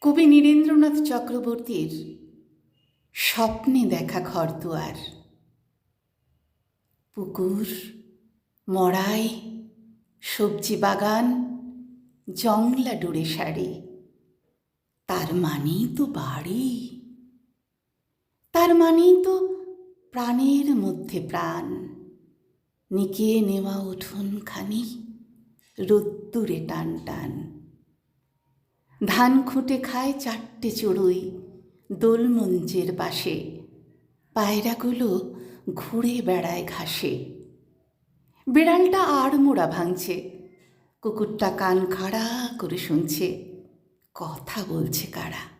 কবি নীরেন্দ্রনাথ চক্রবর্তীর স্বপ্নে দেখা ঘরদুয়ার। পুকুর, মড়াই, সবজি বাগান, জংলা ডুরে শাড়ি তার মানেই তো বাড়ি। তার মানেই তো প্রাণের মধ্যে প্রাণ। নিকিয়ে নেওয়া উঠোন খানি রোদ্দুরে টান টান। ধান খুঁটে খায় চারটে চড়ুই দোলমঞ্চের পাশে। পায়রাগুলো ঘুরে বেড়ায় ঘাসে। বিড়ালটা আর মোড়া ভাঙছে। কুকুরটা কান খাড়া করে শুনছে, কথা বলছে কারা?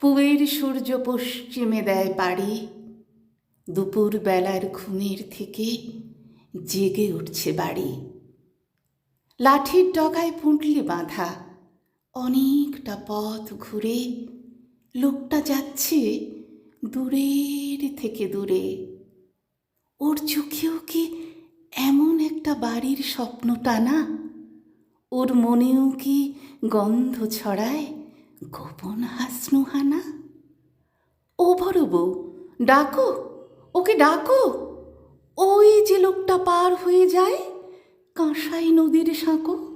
পুবের সূর্য পশ্চিমে দেয় পাড়ি। দুপুর বেলার ঘুমের থেকে জেগে উঠছে বাড়ি। লাঠির ডগায় পুঁটলি বাঁধা অনেকটা পথ ঘুরে লোকটা যাচ্ছে দূরের থেকে দূরে। ওর চোখেও কি এমন একটা বাড়ির স্বপ্ন টানা? ওর মনেও কি গন্ধ ছড়ায় গোপন হাসনুহানা? ও বড় বউ, ডাকো, ওকে ডাকো। ওই যে লোকটা পার হয়ে যায় কাঁসাই নদীর সাঁকো।